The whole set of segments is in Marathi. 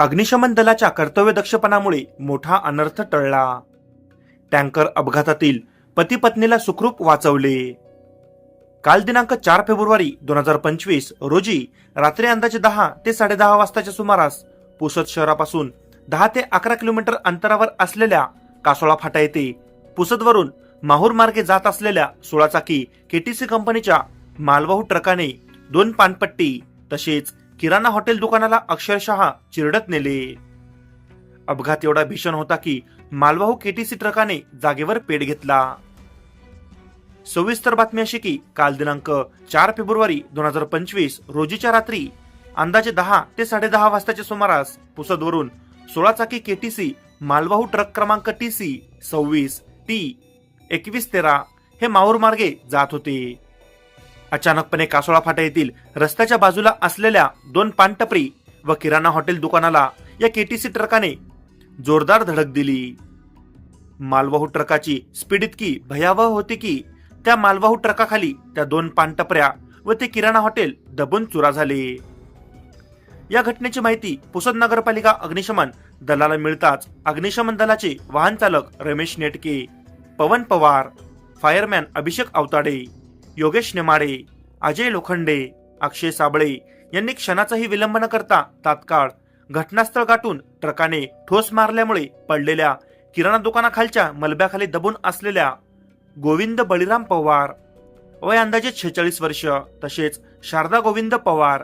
अग्निशमन दलाच्या कर्तव्यदक्षपणामुळे मोठा अनर्थ टळला. टँकर अपघातातील पती पत्नीला सुखरूप वाचवले. काल दिनांक चार फेब्रुवारी दोन हजार पंचवीस रोजी रात्री अंदाजे दहा ते साडेदहा वाजताच्या सुमारास पुसद शहरापासून दहा ते अकरा किलोमीटर अंतरावर असलेल्या कासोळा फाटा येथे पुसदवरून माहूर मार्गे जात असलेल्या सोळा चाकी केटीसी कंपनीच्या मालवाहू ट्रकाने दोन पानपट्टी तसेच किराणा हॉटेल दुकानाला अक्षरशः चिरडत नेले. अपघात एवढा भीषण होता की मालवाहू केटीसी ट्रकाने जागेवर पेट घेतला. सविस्तर बातमी अशी की काल दिनांक चार फेब्रुवारी दोन हजार पंचवीस रोजीच्या रात्री अंदाजे दहा ते साडेदहा वाजताच्या सुमारास पुसदवरून सोळा चाकी केटीसी मालवाहू ट्रक क्रमांक टी सी सव्वीस टी एकवीस तेरा हे माहूर मार्गे जात होते. अचानकपणे कासोळा फाटा येथील रस्त्याच्या बाजूला असलेल्या दोन पानटपरी व किराणा हॉटेल दुकानाला या केटीसी ट्रकाने जोरदार धडक दिली. मालवाहू ट्रकाची स्पीड इतकी भयावह होती की त्या मालवाहू ट्रकाखाली त्या दोन पानटपऱ्या व ते किराणा हॉटेल दबून चुरा झाले. या घटनेची माहिती पुसद नगरपालिका अग्निशमन दलाला मिळताच अग्निशमन दलाचे वाहन चालक रमेश नेटके पवन पवार फायरमॅन अभिषेक अवताडे. योगेश नेमाडे अजय लोखंडे अक्षय साबळे यांनी क्षणाचाही विलंब न करता तात्काळ घटनास्थळ गाठून ट्रकाने ठोस मारल्यामुळे पडलेल्या किराणा दुकानाखालच्या मलब्याखाली दबून असलेल्या गोविंद बळीराम पवार. वय अंदाजे छेचाळीस वर्ष तसेच शारदा गोविंद पवार.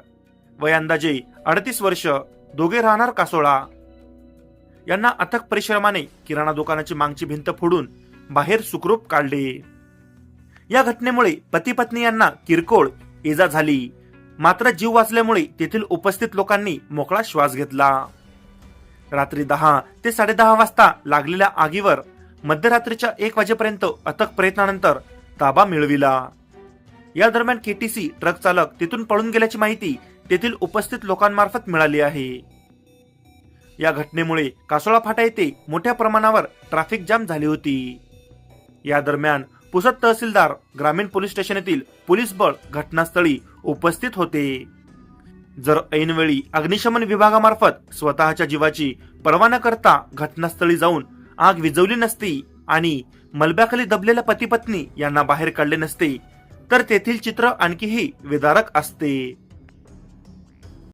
वय अंदाजे अडतीस वर्ष दोघे राहणार कासोळा. यांना अथक परिश्रमाने किराणा दुकानाची मागची भिंत फोडून बाहेर सुखरूप काढले. या घटनेमुळे पती पत्नी यांना किरकोळ इजा झाली. मात्र जीव वाचल्यामुळे तेथील उपस्थित लोकांनी मोकळा श्वास घेतला. रात्री दहा ते साडेदहा वाजता लागलेल्या आगीवर मध्यरात्रीच्या एक वाजेपर्यंत अथक प्रयत्नानंतर ताबा मिळविला. या दरम्यान केटीसी ट्रक चालक तिथून पळून गेल्याची माहिती तेथील उपस्थित लोकांमार्फत मिळाली आहे. या घटनेमुळे कासोळा फाटा येथे मोठ्या प्रमाणावर ट्रॅफिक जाम झाली होती. या दरम्यान पुसद तहसीलदार ग्रामीण पोलीस स्टेशन येथील पोलीस बळ घटनास्थळी उपस्थित होते. जर ऐनवेळी अग्निशमन विभागामार्फत स्वतःच्या जीवाची पर्वा न करता घटनास्थळी जाऊन आग विझवली नसती आणि मलब्याखाली दबलेल्या पती पत्नी यांना बाहेर काढले नसते तर तेथील चित्र आणखीही विदारक असते.